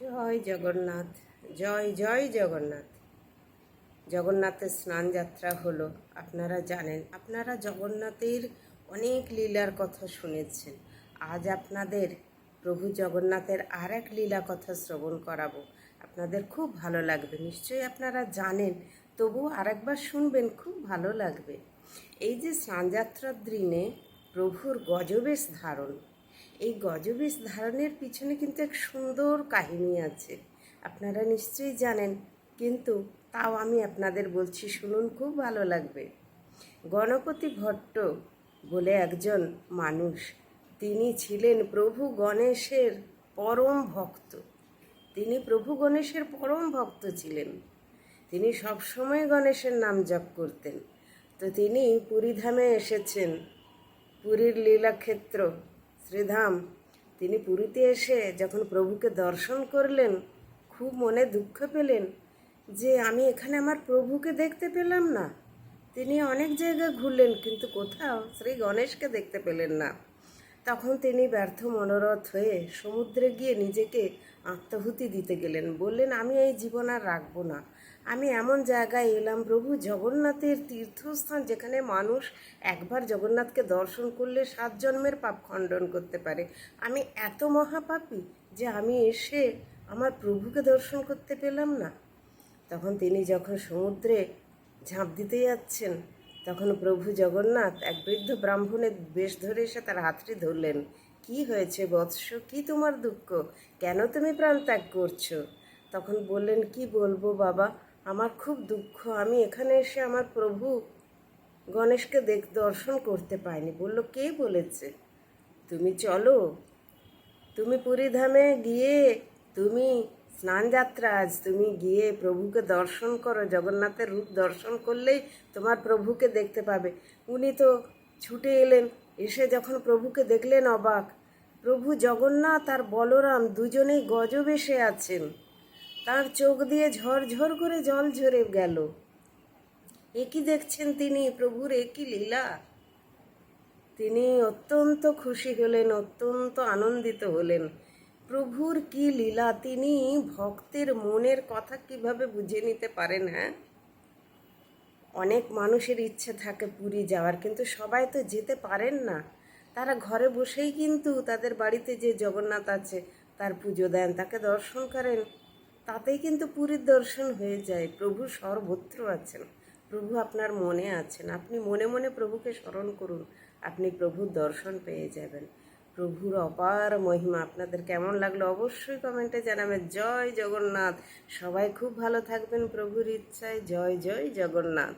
জয় জগন্নাথ, জয় জয় জগন্নাথ। জগন্নাথের স্নান যাত্রা হলো, আপনারা জানেন, আপনারা জগন্নাথের অনেক লীলার কথা শুনেছেন। আজ আপনাদের প্রভু জগন্নাথের আর এক লীলা কথা শ্রবণ করাবো। আপনাদের খুব ভালো লাগবে, নিশ্চয়ই আপনারা জানেন তবু আরেকবার শুনবেন, খুব ভালো লাগবে। এই যে স্নানযাত্রার দিনে প্রভুর গজবেশ ধারণ এই গজবেশ ধারণের পিছনে কিন্তু এক সুন্দর কাহিনী আছে। আপনারা নিশ্চয়ই জানেন, কিন্তু তাও আমি আপনাদের বলছি শুনুন, খুব ভালো লাগবে। গণপতি ভট্ট বলে একজন মানুষ, তিনি ছিলেন প্রভু গণেশের পরম ভক্ত। তিনি প্রভু গণেশের পরম ভক্ত ছিলেন। তিনি সবসময় গণেশের নাম জপ করতেন। তো তিনি পুরীধামে এসেছেন। পুরীর লীলাক্ষেত্র শ্রীধাম, তিনি পুরীতে এসে যখন প্রভুকে দর্শন করলেন, খুব মনে দুঃখ পেলেন যে আমি এখানে আমার প্রভুকে দেখতে পেলাম না। তিনি অনেক জায়গায় ঘুরলেন, কিন্তু কোথাও শ্রী গণেশকে দেখতে পেলেন না। তখন তিনি ব্যর্থ মনোরথ হয়ে সমুদ্রে গিয়ে নিজেকে আত্মাহুতি দিতে গেলেন। বললেন, আমি এই জীবন আর রাখব না। আমি এমন জায়গায় এলাম, প্রভু জগন্নাথের তীর্থস্থান যেখানে মানুষ একবার জগন্নাথকে দর্শন করলে সাত জন্মের পাপ খণ্ডন করতে পারে। আমি এত মহাপাপী যে আমি এসে আমার প্রভুকে দর্শন করতে পেলাম না। তখন তিনি যখন সমুদ্রে ঝাঁপ দিতে যাচ্ছেন তখন প্রভু জগন্নাথ এক বৃদ্ধ ব্রাহ্মণের বেশ ধরে এসে তার হাতটি ধরলেন। কি হয়েছে বৎস? কি তোমার দুঃখ? কেন তুমি প্রাণ ত্যাগ করছ? তখন বললেন, কি বলব বাবা? আমার খুব দুঃখ। আমি এখানে এসে আমার প্রভু গণেশকে দেখ, দর্শন করতে পাইনি। বলল, কে বলেছে? তুমি চলো। তুমি পুরীধামে গিয়ে তুমি স্নান যাত্রা, আজ তুমি গিয়ে প্রভুকে দর্শন করো, জগন্নাথের রূপ দর্শন করলেই তোমার প্রভুকে দেখতে পাবে। উনি তো ছুটে এলেন, এসে যখন প্রভুকে দেখলেন অবাক। প্রভু জগন্নাথ আর বলরাম দুজনেই গজবেশে আছেন। তার চোখ দিয়ে ঝরঝর করে জল ঝরে গেল। একই দেখছেন তিনি? প্রভুর একই লীলা? তিনি অত্যন্ত খুশি হলেন, অত্যন্ত আনন্দিত হলেন। প্রভুর কি লীলা? তিনি ভক্তের মনের কথা কীভাবে বুঝে নিতে পারেন হ্যাঁ? অনেক মানুষের ইচ্ছে থাকে পুরী যাওয়ার, কিন্তু সবাই তো যেতে পারেন না। তারা ঘরে বসেই কিন্তু তাদের বাড়িতে যে জগন্নাথ আছে, তার পুজো দেন, তাকে দর্শন করেন। তাতেই কিন্তু পুরীর দর্শন হয়ে যায়। প্রভু সর্বত্র আছেন। প্রভু আপনার মনে আছেন। আপনি মনে মনে প্রভুকে স্মরণ করুন। আপনি প্রভুর দর্শন পেয়ে যাবেন। প্রভুর অপার মহিমা। আপনাদের কেমন লাগল অবশ্যই কমেন্টে জানাবেন জয় জগন্নাথ। সবাই খুব ভালো থাকবেন প্রভুর ইচ্ছায়। জয় জয় জগন্নাথ।